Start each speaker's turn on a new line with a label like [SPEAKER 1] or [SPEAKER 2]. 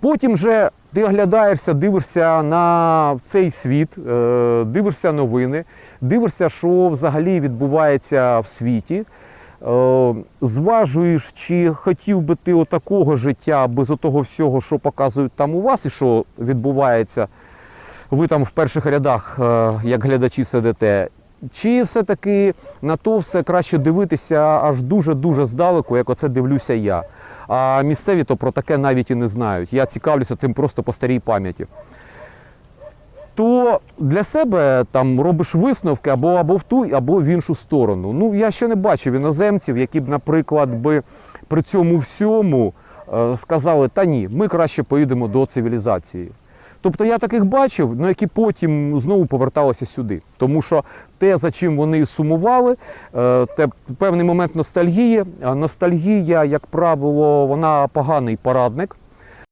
[SPEAKER 1] Потім же ти оглядаєшся, дивишся на цей світ, е, дивишся новини, дивишся, що взагалі відбувається в світі. Е, Зважуєш, чи хотів би ти отакого життя без отого всього, що показують там у вас, і що відбувається. Ви там в перших рядах, е, як глядачі, сидите. Чи все-таки на то все краще дивитися аж дуже-дуже здалеку, як оце дивлюся я. А місцеві то про таке навіть і не знають. Я цікавлюся цим просто по старій пам'яті. То для себе там робиш висновки або, або в ту, або в іншу сторону. Ну, я ще не бачив іноземців, які б, наприклад, би при цьому всьому е, сказали, та ні, ми краще поїдемо до цивілізації. Тобто я таких бачив, ну які потім знову поверталися сюди. Тому що те, за чим вони сумували, е, те певний момент ностальгії. А ностальгія, як правило, вона поганий порадник.